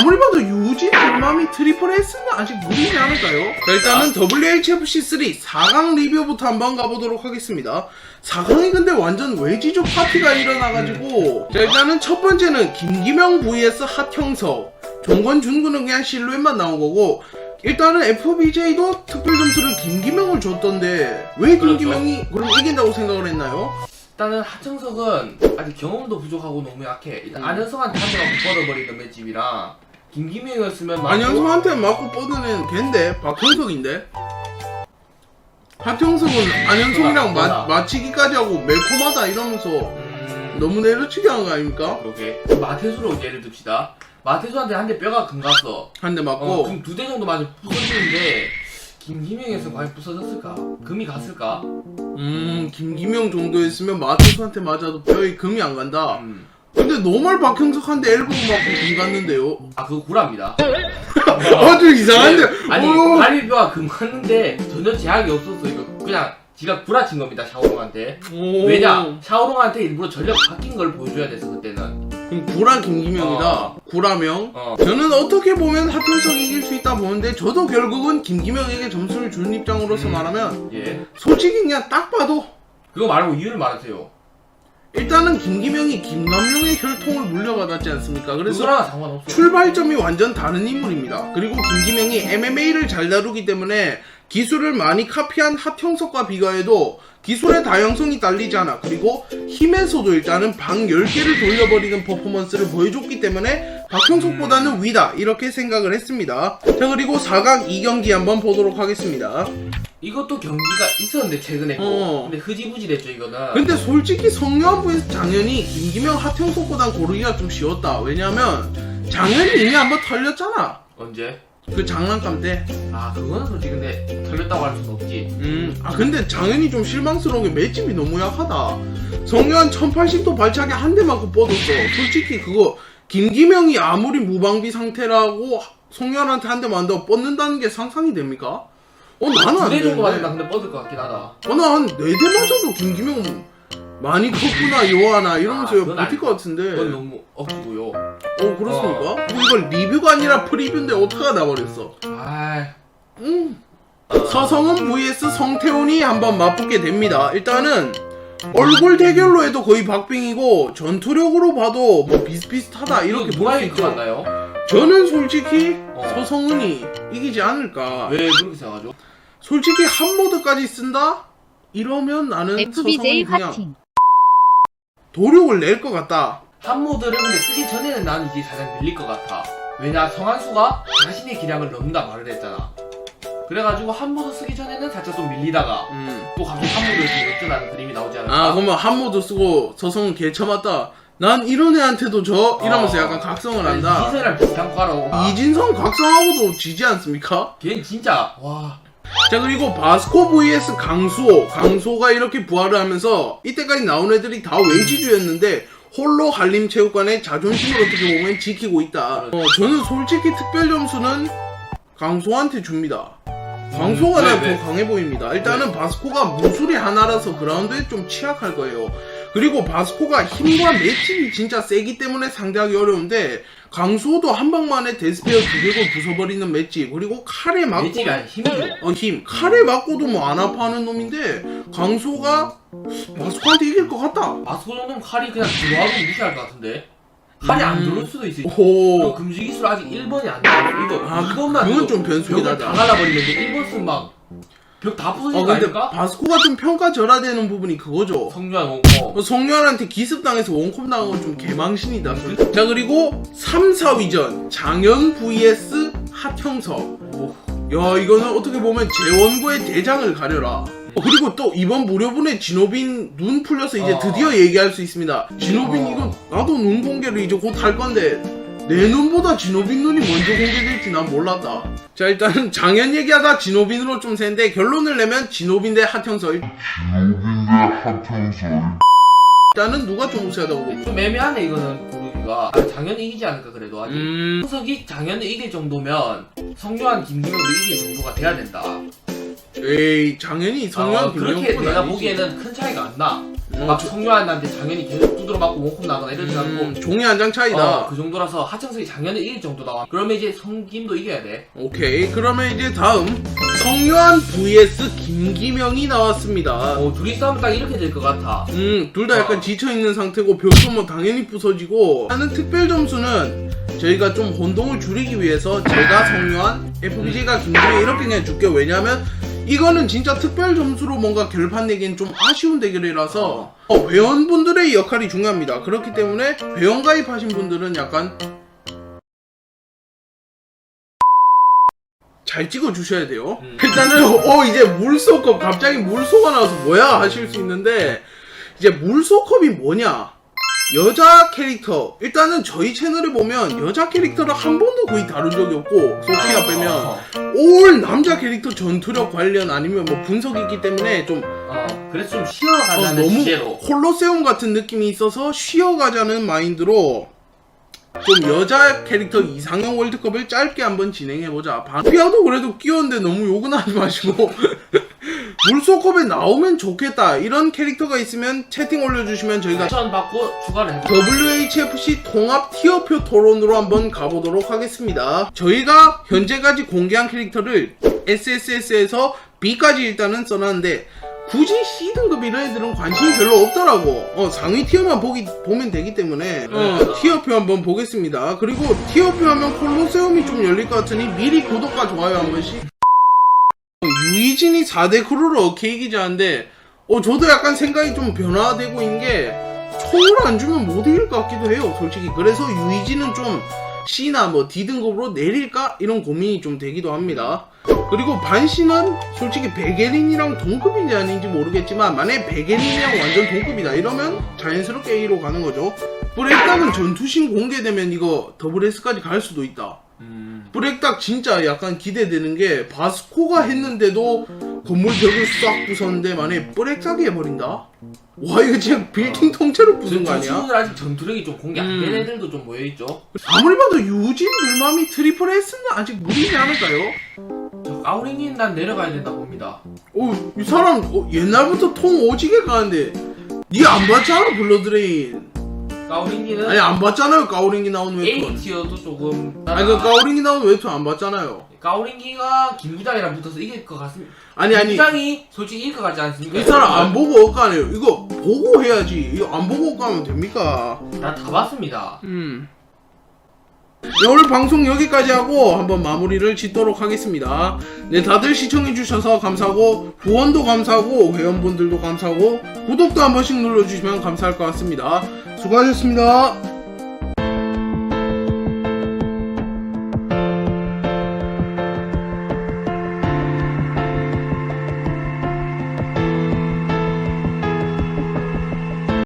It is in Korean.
아무리 봐도 유진, 김마미, 트리플 S는 아직 무리지 않을까요? 자, 일단은 WHFC3 4강 리뷰부터 한번 가보도록 하겠습니다. 4강이 근데 완전 외지조 파티가 일어나가지고 자, 일단은 첫 번째는 김기명 vs 핫형석 종건 준구는 그냥 실루엣만 나온 거고 일단은 FBJ도 특별 점수를 김기명을 줬던데 왜 김기명이 그럼 이긴다고 생각을 했나요? 일단은 하청석은 아직 경험도 부족하고 너무 약해. 일단 음. 안현성한테 한 대만 뻗어버리는 맷집이랑 김기명이었으면 맞고- 안현성한테 맞고 뻗어낸 걔인데 박형석인데 박형석은 맞아. 맞히기까지 하고 매콤하다 이러면서 음, 너무 내려치기 한 거 아닙니까? 그러게. 마태수로 예를 듭시다. 마태수한테 한 대 뼈가 금 갔어. 한 대 맞고 어, 금 두 대 정도 맞으면 부서지는데 김기명이었으면 과연 부서졌을까? 금이 갔을까? 음 김기명 정도였으면 마태수한테 맞아도 뼈에 금이 안 간다 음. 근데 노멀 박형석한테 맞고 금 갔는데요 아 그거 구라입니다. 아주 이상한데 아니 오. 갈비뼈가 금 갔는데 전혀 제약이 없었어. 이거 그냥 지가 구라친 겁니다 샤오롱한테. 오. 왜냐? 샤오롱한테 일부러 전력 바뀐 걸 보여줘야 돼서 그때는. 그럼 구라 김기명이다 어. 구라명 어. 저는 어떻게 보면 하태석이 이길 수 있다 보는데 저도 결국은 김기명에게 점수를 주는 입장으로서 음. 말하면 예. 솔직히 그냥 딱 봐도 그거 말고 이유를 말하세요. 일단은 김기명이 김남용의 혈통을 물려받았지 않습니까? 그래서 그거랑 상관없어. 출발점이 완전 다른 인물입니다. 그리고 김기명이 MMA를 잘 다루기 때문에 기술을 많이 카피한 하형석과 비교해도 기술의 다양성이 딸리지 않아. 그리고 힘에서도 일단은 방 10개를 돌려버리는 퍼포먼스를 보여줬기 때문에 박형석보다는 위다. 이렇게 생각을 했습니다. 자, 그리고 4강 2경기 한번 보도록 하겠습니다. 이것도 경기가 있었는데 최근에 또. 어. 근데 흐지부지 됐죠 이거는. 근데 솔직히 성녀부에서 장현이 김기명 하형석보단 고르기가 좀 쉬웠다. 왜냐면 장현이 이미 한번 털렸잖아. 언제? 그 장난감 때. 아 그거는 솔직히 근데 털렸다고 할 수는 없지. 음, 아 근데 장현이 좀 실망스러운 게 맷집이 너무 약하다. 성현 1080도 발차기 한대 맞고 뻗었어. 솔직히 그거 김기명이 아무리 무방비 상태라고 성현한테 한대 맞는다고 뻗는다는 게 상상이 됩니까? 어 나는 안 두대 맞으면 되는데. 나 근데 뻗을 것 같긴 하다. 어 나한 네대 맞아도 김기명 많이 컸구나 요하나 이러면서 아, 그건 버틸 것 같은데. 그건 너무 억지고요. 어 그렇습니까? 뭐 이건 리뷰가 아니라 프리뷰인데 어떡하 나버렸어. 아. 음. 서성은 vs 성태훈이 한번 맞붙게 됩니다. 일단은 얼굴 대결로 해도 거의 박빙이고 전투력으로 봐도 뭐 비슷비슷하다 이렇게 누가 볼수 이길 것 있죠. 같나요? 저는 솔직히 어. 서성은이 이기지 않을까. 왜 그렇게 생각하죠? 솔직히 한 모드까지 쓴다? 이러면 나는 FBJ 서성은이 그냥 화팅 도력을 낼 것 같다. 한 모드를 근데 쓰기 전에는 나는 이게 가장 밀릴 것 같아. 왜냐 성한수가 자신의 기량을 넘는다 말을 했잖아. 그래가지고 한 모드 쓰기 전에는 살짝 좀 밀리다가 음. 또 갑자기 한 모드를 좀 역전하는 그림이 나오지 않을까? 아 그러면 한 모드 쓰고 서성은 개쳐맞다. 난 이런 애한테도 져 이러면서 어. 약간 각성을 한다. 이진서랑 비슷한 과로. 이진성 각성하고도 지지 않습니까? 걔는 진짜 와. 자 그리고 바스코 vs 강수호 강수호가 이렇게 부활을 하면서 이때까지 나온 애들이 다 외지주였는데 홀로 한림체육관의 자존심을 어떻게 보면 지키고 있다 어, 저는 솔직히 특별 점수는 강수호한테 줍니다 강수호가 음, 왜, 난 왜? 더 강해 보입니다 일단은 바스코가 무술이 하나라서 그라운드에 좀 취약할 거예요 그리고 바스코가 힘과 맷집이 진짜 세기 때문에 상대하기 어려운데 강수호도 한 방만에 데스페어 두 개골 부숴버리는 맷집 그리고 칼에 맞고 힘이죠. 어, 힘. 칼에 맞고도 뭐 안 아파하는 놈인데, 강소가 마스코한테 이길 것 같다. 마스코 정도면 칼이 그냥 들어와도 무시할 것 같은데. 칼이 안 음. 들어올 수도 있어. 이거 오. 금지 기술 아직 1번이 안 나왔어. 이거 아, 2번만 그건 좀 변수긴 벽을 다 하다. 갈라버리는데 1번 쓰면 막 벽 다 부서질 어, 거 근데 아닙니까? 바스코가 좀 평가 절하되는 부분이 그거죠. 성주한 원고. 어, 성렬한테 기습당해서 원컵 나간 건 좀 개망신이다. 자, 그리고 3, 4위전. 장현 vs. 오. 야, 이거는 어떻게 보면 재원고의 대장을 가려라. 어, 그리고 또 이번 무료분에 진호빈 눈 풀려서 이제 어. 드디어 얘기할 수 있습니다. 진호빈 어. 이거 나도 눈 공개를 이제 곧 할 건데 내 눈보다 진호빈 눈이 먼저 공개될지 난 몰랐다. 자 일단 장현 얘기하다 진호빈으로 좀 새는데 결론을 내면 진호빈 대 하평설 일단은 누가 좀 우세하다고 봅니다. 좀 애매하네 이거는 고르기가. 아, 당연히 이기지 않을까 그래도 아직. 음, 형석이 당연히 이길 정도면 성주한 김기명도 이길 정도가 돼야 된다. 에이 장현이 성현 어, 그렇게 내가. 보기에는 큰 차이가 안 나. 어, 막 저- 성주한한테 당연히 계속 정도로 맞고 원콤 나거나 이러지 않고 음, 종이 한 장 차이다. 어, 그 정도라서 하청석이 작년에 이길 정도 나와. 그러면 이제 성김도 이겨야 돼. 오케이 그러면 이제 다음 성요한 vs 김기명이 나왔습니다. 어, 둘이 싸우면 딱 이렇게 될 것 같아. 음, 둘 다 약간 어. 지쳐 있는 상태고 벽도 뭐 당연히 부서지고 하는 특별 점수는 저희가 좀 혼동을 줄이기 위해서 제가 성요한 FBJ가 김기명 이렇게 그냥 줄게요. 왜냐면 이거는 진짜 특별 점수로 뭔가 결판 내기엔 좀 아쉬운 대결이라서 어, 회원분들의 역할이 중요합니다. 그렇기 때문에 회원 가입하신 분들은 약간 잘 찍어 주셔야 돼요. 음. 일단은 어 이제 물소컵 갑자기 물소가 나와서 뭐야 하실 수 있는데 이제 물소컵이 뭐냐? 여자 캐릭터 일단은 저희 채널에 보면 여자 캐릭터를 한 번도 거의 다룬 적이 없고 소피아 빼면 어, 올 남자 캐릭터 전투력 관련 아니면 뭐 분석이기 때문에 좀 어, 그래서 좀 어, 쉬어가자는 너무 주제로. 콜로세움 같은 느낌이 있어서 쉬어가자는 마인드로 좀 여자 캐릭터 이상형 월드컵을 짧게 한번 진행해보자. 바피아도 그래도 끼웠는데 너무 욕은 하지 마시고 물소컵에 나오면 좋겠다. 이런 캐릭터가 있으면 채팅 올려주시면 저희가 추천 받고 추가를 해볼게요. WHFC 통합 티어표 토론으로 한번 가보도록 하겠습니다. 저희가 현재까지 공개한 캐릭터를 SSS에서 B까지 일단은 써놨는데 굳이 C 등급 이런 애들은 관심이 별로 없더라고. 어, 상위 티어만 보기, 보면 되기 때문에 어, 티어표 한번 보겠습니다. 그리고 티어표 하면 콜로세움이 좀 열릴 것 같으니 미리 구독과 좋아요 한 번씩. 어, 유이진이 4대 크루로 어케 이기지 않는데 어, 저도 약간 생각이 좀 변화되고 있는 게 총을 안 주면 못 이길 것 같기도 해요, 솔직히. 그래서 유이지는 좀 C나 뭐 D 등급으로 내릴까? 이런 고민이 좀 되기도 합니다. 그리고 반씨는 솔직히 베게린이랑 동급인지 아닌지 모르겠지만 만약에 베게린이랑 완전 동급이다 이러면 자연스럽게 A로 가는 거죠. 브레이크닥은 전투신 공개되면 이거 더블 S까지 갈 수도 있다. 음. 브렉닥 진짜 약간 기대되는 게 바스코가 했는데도 건물 벽을 싹 부쉈는데 만약에 브렉닥이 해버린다? 와 이거 진짜 빌딩 통째로 부순 거저 아니야? 친구들 아직 전투력이 좀 공개 안 된 음. 애들도 좀 모여있죠. 아무리 봐도 유진 물맘이 트리플 S는 아직 무리지 않을까요? 저 까우리님 난 내려가야 된다 봅니다. 어, 이 사람 어, 옛날부터 통 오지게 가는데 니 안 봤잖아 블러드레인 까우리님은 아니 안 봤잖아요 까오링이 나온 A 웹툰 티어도 조금 아니 그 까오링이 나온 웹툰 안 봤잖아요 까우링기가 김부장이랑 붙어서 이길 것 같습니다. 아니 아니 김부장이 솔직히 이길 것 같지 않습니까? 이 사람 안 보고 억가네요 이거 보고 해야지 이거 안 보고 억가면 됩니까 난다 봤습니다. 음. 네, 오늘 방송 여기까지 하고 한번 마무리를 짓도록 하겠습니다. 네, 다들 시청해주셔서 감사하고, 후원도 감사하고, 회원분들도 감사하고, 구독도 한 번씩 눌러주시면 감사할 것 같습니다. 수고하셨습니다.